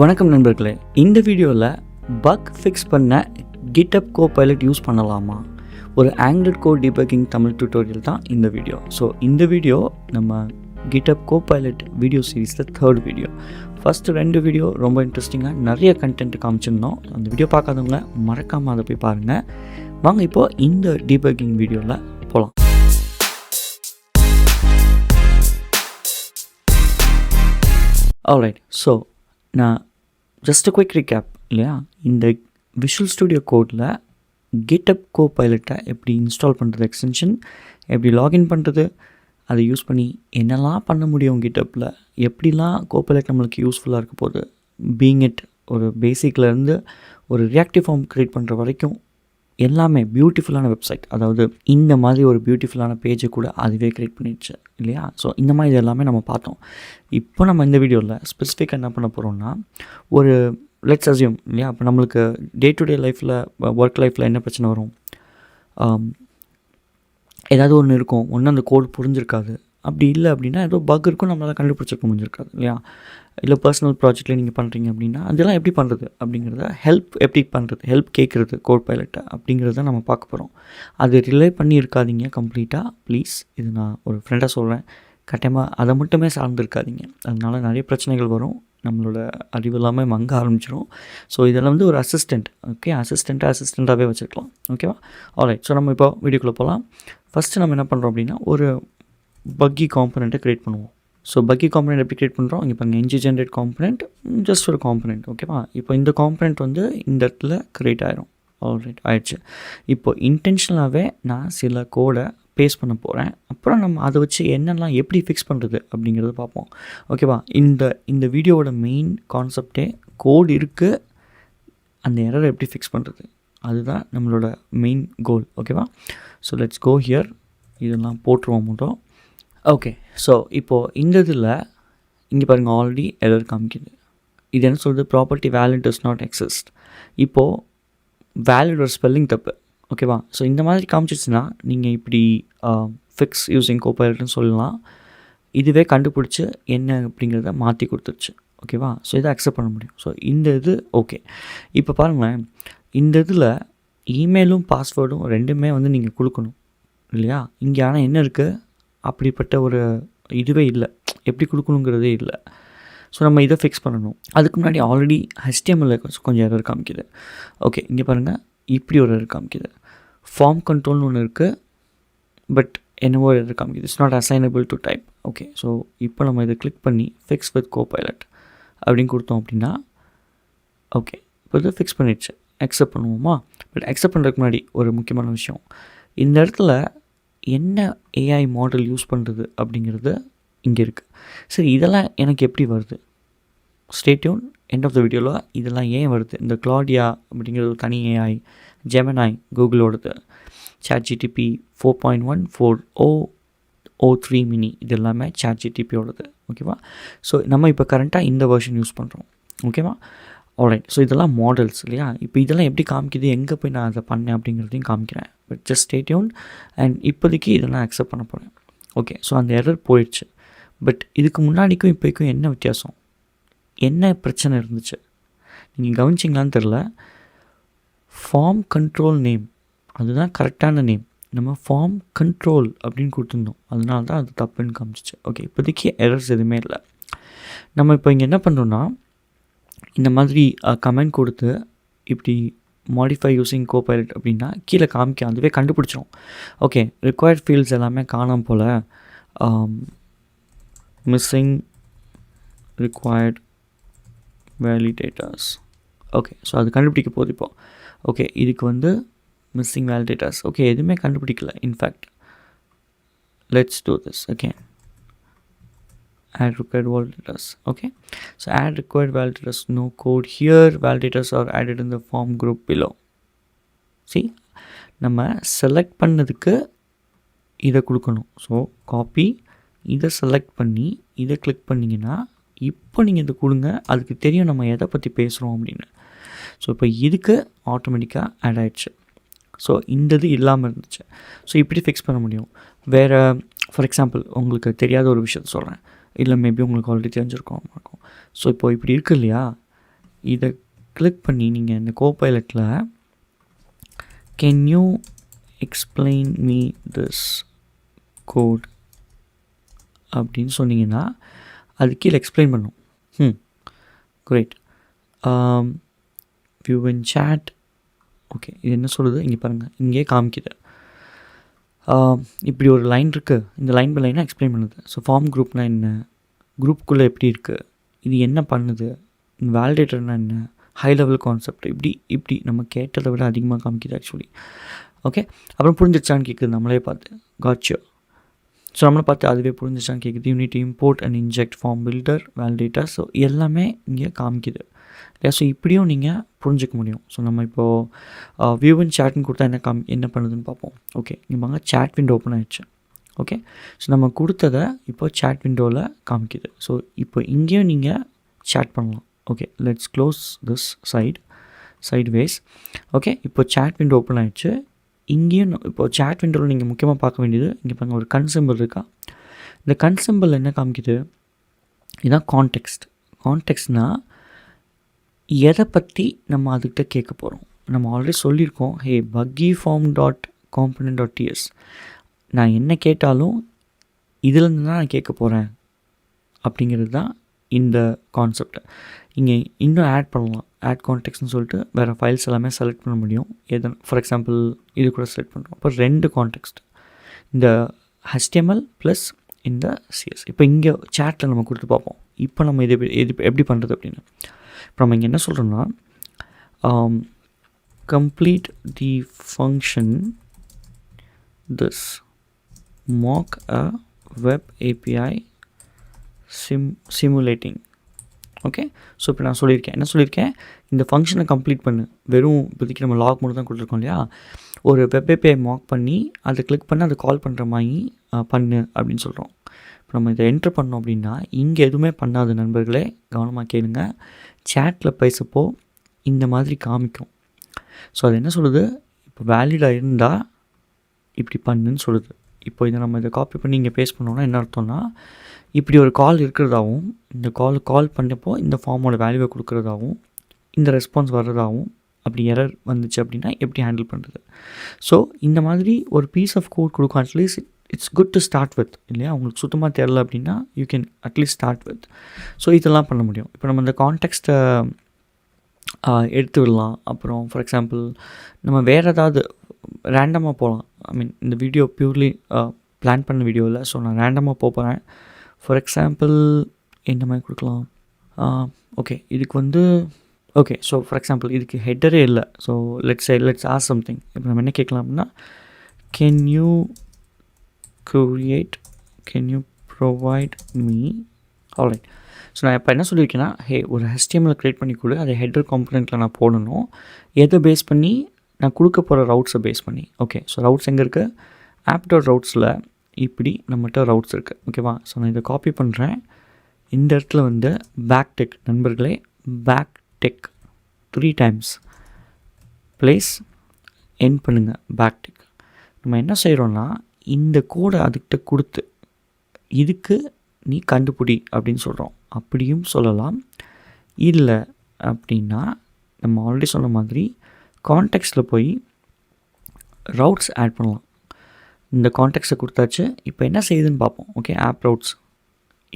வணக்கம் நண்பர்களே இந்த வீடியோவில் பக் ஃபிக்ஸ் பண்ண கிட்டப் கோ பைலட் யூஸ் பண்ணலாமா? ஒரு ஆங்கிலட் கோ டிபக்கிங் தமிழ் டியூட்டோரியல் தான் இந்த வீடியோ. ஸோ இந்த வீடியோ நம்ம கிட்டப் கோ பைலட் வீடியோ சீரீஸில் தேர்ட் வீடியோ ஃபஸ்ட்டு ரெண்டு வீடியோ ரொம்ப இன்ட்ரெஸ்டிங்காக நிறைய கண்டென்ட் காமிச்சிருந்தோம். அந்த வீடியோ பார்க்காதவங்க மறக்காமல் அதை போய் பாருங்கள் வாங்க இப்போது இந்த டிபக்கிங் வீடியோவில் போகலாம் ஆல்ரைட் ஸோ நான் ஜஸ்ட் குயிக் recap இல்லையா? இந்த விஷுவல் ஸ்டூடியோ கோடில் கிட்டப் கோ பைலட்டை எப்படி இன்ஸ்டால் பண்ணுறது எக்ஸ்டென்ஷன் எப்படி லாகின் பண்ணுறது அதை யூஸ் பண்ணி என்னெல்லாம் பண்ண முடியும் கிட்டப்பில் எப்படிலாம் கோ பைலட் நம்மளுக்கு யூஸ்ஃபுல்லாக இருக்க போகுது பீங் இட் ஒரு பேசிக்லேருந்து ஒரு ரியாக்டிவ் ஃபார்ம் க்ரியேட் பண்ணுற வரைக்கும் எல்லாமே பியூட்டிஃபுல்லான வெப்சைட் அதாவது இந்த மாதிரி ஒரு பியூட்டிஃபுல்லான பேஜை கூட அதுவே க்ரியேட் பண்ணிடுச்சு இல்லையா? ஸோ இந்த மாதிரி இது எல்லாமே நம்ம பார்த்தோம். இப்போ நம்ம இந்த வீடியோவில் ஸ்பெசிஃபிக்காக என்ன பண்ண போகிறோம்னா ஒரு லெட்ஸ் அசியூம் இல்லையா? அப்போ நம்மளுக்கு டே டு டே லைஃப்பில் ஒர்க் லைஃப்பில் என்ன பிரச்சனை வரும்? ஏதாவது ஒன்று இருக்கும் ஒன்று அந்த கோல் புரிஞ்சிருக்காது. அப்படி இல்லை அப்படின்னா ஏதோ பக் இருக்கும் நம்மளால் கண்டுபிடிச்சிருக்க முடிஞ்சிருக்காது இல்லையா? இல்லை பர்சனல் ப்ராஜெக்ட்டில் நீங்கள் பண்ணுறீங்க அப்படின்னா அதெல்லாம் எப்படி பண்ணுறது அப்படிங்கிறத ஹெல்ப் எப்படி பண்ணுறது ஹெல்ப் கேட்குறது கோட் பைலட்டை அப்படிங்கிறத நம்ம பார்க்க போகிறோம் அது ரிலே பண்ணி இருக்காதிங்க கம்ப்ளீட்டாக ப்ளீஸ் இது நான் ஒரு ஃப்ரெண்டாக சொல்கிறேன் கட்டாயமாக அதை மட்டுமே சார்ந்து அதனால் நிறைய பிரச்சனைகள் வரும். நம்மளோட அறிவு எல்லாமே மங்க ஆரம்பிச்சிடும் ஸோ இதெல்லாம் வந்து ஒரு அசிஸ்டண்ட் ஓகே அசிஸ்டண்ட்டாக அசிஸ்டண்ட்டாகவே வச்சுருக்கலாம். ஓகேவா ஆல்ரைட் ஸோ நம்ம இப்போ வீடியோக்குள்ளே போகலாம் ஃபஸ்ட்டு நம்ம என்ன பண்ணுறோம் அப்படின்னா ஒரு பக்கி காம்பனண்ட்டை க்ரியேட் பண்ணுவோம். ஸோ பக்கி காம்பனெண்ட் எப்படி க்ரியேட் பண்ணுறோம் இங்கே பாருங்கள் என்ஜி ஜென்ரேட் காம்பனெண்ட் ஜஸ்ட் ஒரு காம்பனெண்ட் ஓகேவா இப்போ இந்த காம்பனெண்ட் வந்து இந்த இடத்துல க்ரியேட் ஆயிரும். ஆல்ரைட் ஆயிடுச்சு. இப்போ இன்டென்ஷனலாகவே நான் சில கோடை பேஸ் பண்ண போகிறேன் அப்புறம் நம்ம அதை வச்சு என்னெல்லாம் எப்படி ஃபிக்ஸ் பண்ணுறது அப்படிங்கிறத பார்ப்போம். ஓகேவா இந்த இந்த வீடியோவோட மெயின் கான்செப்டே கோடு இருக்குது அந்த எரரை எப்படி ஃபிக்ஸ் பண்ணுறது அதுதான் நம்மளோட மெயின் கோல் ஓகேவா ஸோ லெட்ஸ் கோ ஹியர் இதெல்லாம் போட்டுருவோம் மட்டும் ஓகே ஸோ இப்போது இந்த இதில் இங்கே பாருங்கள் ஆல்ரெடி எரர் காமிக்குது. இது என்ன சொல்கிறது property valid is not exist இப்போது வேலிடோட ஸ்பெல்லிங் தப்பு. ஓகேவா ஸோ இந்த மாதிரி காமிச்சிச்சுன்னா நீங்கள் இப்படி ஃபிக்ஸ் யூஸிங் கோபைலட்னு சொல்லலாம். இதுவே கண்டுபிடிச்சி என்ன அப்படிங்கிறத மாற்றி கொடுத்துருச்சு. ஓகேவா ஸோ இதை அக்செப்ட் பண்ண முடியும். ஸோ இந்த இது ஓகே இப்போ பாருங்களேன் இந்த இதில் இமெயிலும் பாஸ்வேர்டும் ரெண்டுமே வந்து நீங்கள் கொடுக்கணும். இல்லையா? இங்கே ஆனால் என்ன இருக்குது அப்படிப்பட்ட ஒரு இதுவே இல்லை. எப்படி கொடுக்கணுங்கிறதே இல்லை. ஸோ நம்ம இதை ஃபிக்ஸ் பண்ணணும். அதுக்கு முன்னாடி ஆல்ரெடி ஹெச்டிஎம்எல்ல கொஞ்சம் எரர் காமிக்குது. ஓகே இங்கே பாருங்கள் இப்படி ஒரு எரர் காமிக்குது. ஃபார்ம் கண்ட்ரோல்னு ஒன்று இருக்குது பட் என்னவோ எரர் காமிக்குது. It's not assignable to type okay so இப்போ நம்ம இதை கிளிக் பண்ணி ஃபிக்ஸ் வித் கோ பைலட் அப்படின்னு கொடுத்தோம் அப்படின்னா ஓகே இப்போ இது ஃபிக்ஸ் பண்ணிடுச்சு. அக்செப்ட் பண்ணுவோமா? பட் அக்செப்ட் பண்ணுறதுக்கு முன்னாடி ஒரு முக்கியமான விஷயம். இந்த இடத்துல என்ன ஏஐ மாடல் யூஸ் பண்ணுறது அப்படிங்கிறது இங்கே இருக்குது சரி இதெல்லாம் எனக்கு எப்படி வருது? ஸ்டேட்யூன் எண்ட் ஆஃப் த வீடியோவில் இதெல்லாம் ஏன் வருது? இந்த கிளாடியா அப்படிங்கிறது தனி ஏஐ ஜெமனாய் கூகுளோடது chat GDP four point one four O O three mini இது எல்லாமே சாட் ஜிடிபியோடது ஓகேவா ஸோ நம்ம இப்போ கரண்ட்டாக இந்த வெர்ஷன் யூஸ் பண்ணுறோம் ஓகேவா ஆல்ரைட் ஸோ இதெல்லாம் மாடல்ஸ் இல்லையா? இப்போ இதெல்லாம் எப்படி காமிக்குது? எங்கே போய் நான் அதை பண்ணேன் அப்படிங்கிறதையும் காமிக்கிறேன். பட் ஜஸ்ட் ஸ்டேட்யூன் அண்ட் இப்போதைக்கு இதெல்லாம் அக்செப்ட் பண்ண போகிறேன் ஓகே ஸோ அந்த எரர் போயிடுச்சு. பட் இதுக்கு முன்னாடிக்கும் இப்போக்கும் என்ன வித்தியாசம்? என்ன பிரச்சனை இருந்துச்சு? நீங்கள் கவனிச்சிங்களான்னு தெரில ஃபார்ம் கண்ட்ரோல் நேம் அதுதான் கரெக்டான நேம் நம்ம ஃபார்ம் கண்ட்ரோல் அப்படின்னு கொடுத்துருந்தோம். அதனால தான் அது தப்புன்னு காமிச்சிச்சு. ஓகே இப்போதைக்கு எரர்ஸ் எதுவுமே இல்லை. நம்ம இப்போ இங்கே என்ன பண்ணுறோன்னா இந்த மாதிரி கமெண்ட் கொடுத்து இப்படி மாடிஃபை யூஸிங் கோபைலட் அப்படின்னா கீழே காமிக்க அதுவே கண்டுபிடிச்சிரும். ஓகே ரிக்வயர்ட் ஃபீல்ட்ஸ் எல்லாமே காணாம போல். Missing required validators okay so அது கண்டுபிடிக்க போகுது இப்போ. ஓகே இதுக்கு வந்து மிஸ்ஸிங் வேலிடேட்டர்ஸ் ஓகே எதுவுமே கண்டுபிடிக்கல in fact let's do this okay add required validators okay? So add required validators no code here. Validators are added in the form group below. See? நம்ம select பண்ணதுக்கு இதை கொடுக்கணும். So copy இதை select பண்ணி இதை click பண்ணிங்கன்னா இப்போ நீங்கள் இதை கொடுங்க. அதுக்கு தெரியும் நம்ம எதை பற்றி பேசுகிறோம் அப்படின்னு. ஸோ இப்போ இதுக்கு ஆட்டோமேட்டிக்காக ஆட் ஆயிடுச்சு. ஸோ இந்த இது இல்லாமல் இருந்துச்சு. ஸோ இப்படி ஃபிக்ஸ் பண்ண முடியும். வேறு ஃபார் எக்ஸாம்பிள் உங்களுக்கு தெரியாத ஒரு விஷயத்த சொல்கிறேன் இல்லை மேபி உங்களுக்கு ஆல்ரெடி தெரிஞ்சிருக்கோம் இருக்கும். ஸோ இப்போ இப்படி இருக்கு இல்லையா? இதை கிளிக் பண்ணி நீங்கள் இந்த கோபைலட்டில் can you explain me this code அப்படின்னு சொன்னீங்கன்னா அது கீழே எக்ஸ்பிளைன் பண்ணும். ம் great view in chat okay இது என்ன சொல்லுது? இங்கே பாருங்கள் இங்கேயே காமிக்குது. இப்படி ஒரு லைன் இருக்குது இந்த லைன் பை லைனாக எக்ஸ்பிளைன் பண்ணுது. ஸோ ஃபார்ம் குரூப்னால் என்ன? குரூப்புக்குள்ளே எப்படி இருக்குது இது என்ன பண்ணுது? வேலிடேட்டர்னால் என்ன? ஹை லெவல் கான்செப்ட் இப்படி இப்படி நம்ம கேட்டதை விட அதிகமாக காமிக்குது ஆக்சுவலி ஓகே அப்புறம் புரிஞ்சிருச்சான்னு கேட்குது நம்மளே பார்த்து காட்சியோ ஸோ நம்மளை பார்த்து அதுவே புரிஞ்சிச்சான்னு கேட்குது unit import and inject form builder validator so எல்லாமே இங்கே காமிக்குது. இல்லையா ஸோ இப்படியும் நீங்கள் புரிஞ்சிக்க முடியும். ஸோ நம்ம இப்போது வியூ அண்ட் சேட்னு கொடுத்தா என்ன காமி என்ன பண்ணுதுன்னு பார்ப்போம். ஓகே இங்கே பாங்க சேட் விண்டோ ஓப்பன் ஆகிடுச்சு ஓகே ஸோ நம்ம கொடுத்ததை இப்போ சேட் விண்டோவில் காமிக்குது. ஸோ இப்போ இங்கேயும் நீங்கள் சேட் பண்ணலாம். Okay let's close this side sideways okay இப்போ சேட் விண்டோ ஓப்பன் ஆகிடுச்சு இங்கேயும் இப்போ சேட் விண்டோவில் நீங்கள் முக்கியமாக பார்க்க வேண்டியது இங்கே பாருங்கள் ஒரு கன் சிம்பிள் இருக்கா? இந்த கன் சிம்பிள் என்ன காமிக்குது? இதுதான் கான்டெக்ஸ்ட் கான்டெக்ட்னால் எதை பற்றி நம்ம அதுக்கிட்ட கேட்க போகிறோம் நம்ம ஆல்ரெடி சொல்லியிருக்கோம். ஹே பக்கி form dot component dot TS நான் என்ன கேட்டாலும் இதுலேருந்து தான் நான் கேட்க போகிறேன் அப்படிங்கிறது தான் இந்த கான்செப்ட் இங்கே இன்னும் ஆட் பண்ணலாம். ஆட் கான்டெக்ட்னு சொல்லிட்டு வேறு ஃபைல்ஸ் எல்லாமே செலக்ட் பண்ண முடியும். எது ஃபார் எக்ஸாம்பிள் இது கூட செலக்ட் பண்ணுறோம் அப்போ ரெண்டு கான்டெக்ட் இந்த ஹெச்டிஎம்எல் ப்ளஸ் இந்த சிஎஸ் இப்போ இங்கே சேட்டில் நம்ம கொடுத்து பார்ப்போம். இப்போ நம்ம இது எது எப்படி பண்ணுறது அப்படின்னு. இப்போ நம்ம இங்கே என்ன சொல்கிறோன்னா complete the function this mock a web API sim simulating. Okay so இப்போ நான் சொல்லியிருக்கேன். என்ன சொல்லியிருக்கேன்? இந்த ஃபங்க்ஷனை கம்ப்ளீட் பண்ணு. வெறும் இப்போதைக்கு நம்ம லாக் மட்டும் தான் கொடுத்துருக்கோம் இல்லையா? ஒரு வெப் ஏபிஐ மாக் பண்ணி அதை கிளிக் பண்ணி அதை கால் பண்ணுற மாதிரி பண்ணு அப்படின்னு சொல்கிறோம் நம்ம இதை என்ட்ரு பண்ணோம் அப்படின்னா இங்கே எதுவுமே பண்ணாத நண்பர்களே கவனமாக கேளுங்க. சேட்டில் பேசப்போ இந்த மாதிரி காமிக்கும். ஸோ அது என்ன சொல்லுது? இப்போ வேலிடாக இருந்தால் இப்படி பண்ணுன்னு சொல்லுது. இப்போ இதை நம்ம இதை காப்பி பண்ணி இங்கே பேஸ் பண்ணோம்னா என்ன அர்த்தம்னா இப்படி ஒரு கால் இருக்கிறதாகவும் இந்த கால் கால் பண்ணப்போ இந்த ஃபார்மோட வேல்யூவை கொடுக்குறதாகவும் இந்த ரெஸ்பான்ஸ் வர்றதாகவும் அப்படி எரர் வந்துச்சு அப்படின்னா எப்படி ஹேண்டில் பண்ணுறது ஸோ இந்த மாதிரி ஒரு பீஸ் ஆஃப் கோட் கொடுக்கும் at least it's good to start with இல்லையா? உங்களுக்கு சுத்தமாக தெரில அப்படின்னா you can at least start with so இதெல்லாம் பண்ண முடியும். இப்போ நம்ம இந்த கான்டெக்ஸ்ட்டை எடுத்து விடலாம். அப்புறம் ஃபார் எக்ஸாம்பிள் நம்ம வேறு ஏதாவது ரேண்டமாக போகலாம் ஐ மீன் இந்த வீடியோ ப்யூர்லி பிளான் பண்ண வீடியோ இல்லை. ஸோ நான் ரேண்டமாக போக போகிறேன் ஃபார் எக்ஸாம்பிள் என்ன மாதிரி கொடுக்கலாம்? ஓகே இதுக்கு வந்து ஓகே ஸோ ஃபார் எக்ஸாம்பிள் இதுக்கு ஹெட்டரே இல்லை. So let's let's or something இப்போ நம்ம என்ன கேட்கலாம் அப்படின்னா can you create can you provide me? Alright. So நான் இப்போ என்ன சொல்லியிருக்கேன்னா ஹே ஒரு HTML க்ரியேட் பண்ணி கொடு. அதை ஹெட்டர் காம்பனெண்ட்டில் நான் போடணும். எதை பேஸ் பண்ணி? நான் கொடுக்க போகிற ரவுட்ஸை பேஸ் பண்ணி. ஓகே ஸோ ரவுட்ஸ் எங்கே இருக்குது ஆப் டாட் ரவுட்ஸில் இப்படி நம்மகிட்ட ரவுட்ஸ் இருக்குது ஓகேவா ஸோ நான் இதை காப்பி பண்ணுறேன் இந்த இடத்துல வந்து பேக் டெக் நண்பர்களே backtick three times place என் பண்ணுங்கள் பேக் டெக் நம்ம என்ன செய்கிறோன்னா இந்த கோடை அதுக்கிட்ட கொடுத்து இதுக்கு நீ கண்டுபிடி அப்படின்னு சொல்கிறோம் அப்படியும் சொல்லலாம். இல்லை அப்படின்னா நம்ம ஆல்ரெடி சொன்ன மாதிரி கான்டெக்ட்ஸில் போய் ரவுட்ஸ் ஆட் பண்ணலாம். இந்த கான்டெக்ட்ஸை கொடுத்தாச்சு. இப்போ என்ன செய்யுதுன்னு பார்ப்போம். ஓகே ஆப் ரவுட்ஸ்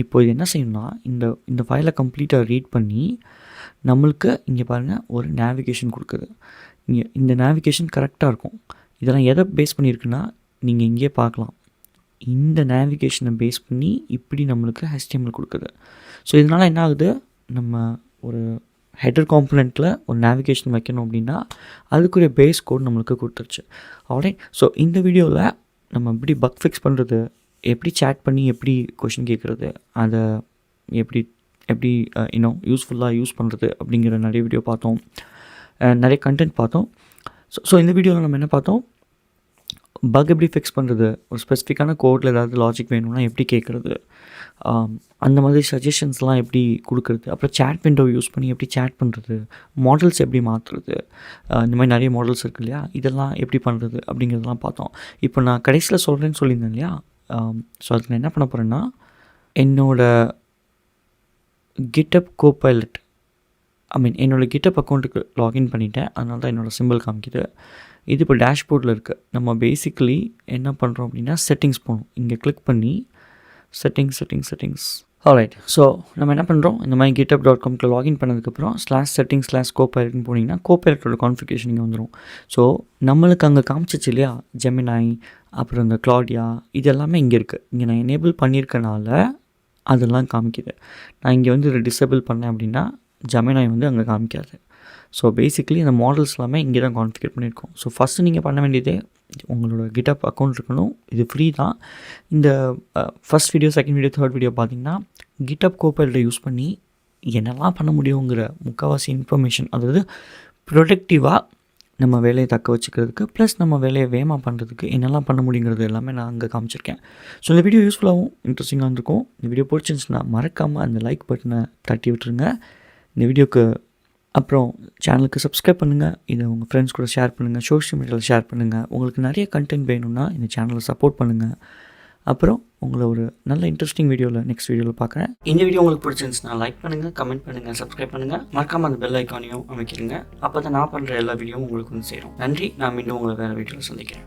இப்போ இது என்ன செய்யணும்னா இந்த இந்த ஃபைலை கம்ப்ளீட்டாக ரீட் பண்ணி நம்மளுக்கு இங்கே பாருங்கள் ஒரு நேவிகேஷன் கொடுக்குது. இங்கே இந்த நேவிகேஷன் கரெக்டாக இருக்கும். இதெல்லாம் எதை பேஸ் பண்ணியிருக்குன்னா நீங்கள் இங்கே பார்க்கலாம். இந்த நேவிகேஷனை பேஸ் பண்ணி இப்படி நம்மளுக்கு ஹெச்டிஎம்எல் கொடுக்குது. ஸோ இதனால் என்ன ஆகுது? நம்ம ஒரு ஹெட்டர் காம்பனண்ட்டில் ஒரு நேவிகேஷன் வைக்கணும் அப்படின்னா அதுக்குரிய பேஸ் கோட் நம்மளுக்கு கொடுத்துருச்சு. ஆல்ரைட் ஸோ இந்த வீடியோவில் நம்ம எப்படி பக் ஃபிக்ஸ் பண்ணுறது எப்படி சேட் பண்ணி எப்படி கொஷின் கேட்குறது அதை எப்படி எப்படி இன்னும் யூஸ்ஃபுல்லாக யூஸ் பண்ணுறது அப்படிங்கிற நிறைய வீடியோ பார்த்தோம். நிறைய கண்டென்ட் பார்த்தோம். ஸோ ஸோ இந்த வீடியோவில் நம்ம என்ன பார்த்தோம்? பக் எப்படி ஃபிக்ஸ் பண்ணுறது ஒரு ஸ்பெசிஃபிக்கான கோடில் ஏதாவது லாஜிக் வேணும்னா எப்படி கேட்குறது அந்த மாதிரி சஜஷன்ஸ்லாம் எப்படி கொடுக்குறது? அப்புறம் சேட் விண்டோ யூஸ் பண்ணி எப்படி சேட் பண்ணுறது மாடல்ஸ் எப்படி மாற்றுறது இந்த மாதிரி நிறைய மாடல்ஸ் இருக்கு இல்லையா? இதெல்லாம் எப்படி பண்ணுறது அப்படிங்கிறதெல்லாம் பார்த்தோம். இப்போ நான் கடைசியில் சொல்கிறேன்னு சொல்லியிருந்தேன் இல்லையா? ஸோ அதுக்கு நான் என்ன பண்ண போகிறேன்னா என்னோடய கிட்டப் கோபைலட் ஐ மீன் என்னோடய கிட்டப் அக்கௌண்ட்டுக்கு லாகின் பண்ணிட்டேன். அதனால தான் என்னோடய சிம்பிள் காமிக்குது. இது இப்போ டேஷ்போர்டில் இருக்குது நம்ம பேசிக்கலி என்ன பண்ணுறோம் அப்படின்னா செட்டிங்ஸ் போகணும் இங்கே கிளிக் பண்ணி settings settings settings alright so நம்ம என்ன பண்ணுறோம் இந்த மாதிரி கிட்டப் டாட் காம்க்கு லாகின் பண்ணதுக்கப்புறம் ஸ்லாஷ் செட்டிங் ஸ்லாஷ் கோபைலட்னு போனீங்கன்னா கோபைலட்டோட கான்ஃபிகேஷன் இங்கே வந்துடும் ஸோ நம்மளுக்கு அங்கே காமிச்சிச்சு இல்லையா? ஜெமினாய் அப்புறம் இந்த க்ளாடியா இது எல்லாமே இங்கே இருக்குது இங்கே நான் எனேபிள் பண்ணியிருக்கனால அதெல்லாம் காமிக்குது. நான் இங்கே வந்து இதை டிசேபிள் பண்ணேன் அப்படின்னா ஜெமினாய் வந்து அங்கே காமிக்காது. ஸோ பேசிக்கலி இந்த மாடல்ஸ் எல்லாமே இங்கே தான் கான்ஃபிகர் பண்ணியிருக்கோம். ஸோ ஃபஸ்ட்டு நீங்கள் பண்ண வேண்டியதே உங்களோட கிட்டப் அக்கௌண்ட் இருக்கணும். இது ஃப்ரீ தான். இந்த first video second video third video பார்த்தீங்கன்னா கிட்டப் கோப்பைலில் யூஸ் பண்ணி என்னெல்லாம் பண்ண முடியுங்கிற முக்கால்வாசி இன்ஃபர்மேஷன் அதாவது ப்ரொடக்டிவாக நம்ம வேலையை தக்க வச்சுக்கிறதுக்கு ப்ளஸ் நம்ம வேலையை வேகமாக பண்ணுறதுக்கு என்னெல்லாம் பண்ண முடியுங்கிறது எல்லாமே நான் அங்கே காமிச்சிருக்கேன். ஸோ இந்த வீடியோ யூஸ்ஃபுல்லாகவும் இன்ட்ரெஸ்டிங்காக இருக்கும் இந்த வீடியோ பிடிச்சிருந்துச்சுன்னா மறக்காமல் அந்த லைக் பட்டனை தட்டி விட்டுருங்க. இந்த வீடியோக்கு அப்புறம் சேனலுக்கு சப்ஸ்கிரைப் பண்ணுங்கள் இதை உங்கள் ஃப்ரெண்ட்ஸ் கூட ஷேர் பண்ணுங்கள் சோஷியல் மீடியாவில் ஷேர் பண்ணுங்கள் உங்களுக்கு நிறைய கண்டென்ட் வேணும்னா இந்த சேனலை சப்போர்ட் பண்ணுங்கள் அப்புறம் உங்களை ஒரு நல்ல இன்ட்ரெஸ்டிங் வீடியோவில் நெக்ஸ்ட் வீடியோவில் பார்க்குறேன். இந்த வீடியோ உங்களுக்கு பிடிச்சிருந்துச்சுன்னா லைக் பண்ணுங்கள் கமெண்ட் பண்ணுங்கள் சப்ஸ்கிரைப் பண்ணுங்கள் மறக்காமல் அந்த பெல் ஐக்கானையும் அமைக்கிறீங்க அப்போ தான் நான் பண்ணுற எல்லா வீடியோவும் உங்களுக்கு வந்து சேரும். நன்றி. நான் மீண்டும் உங்களை வேறு வீடியோவில் சந்திக்கிறேன்.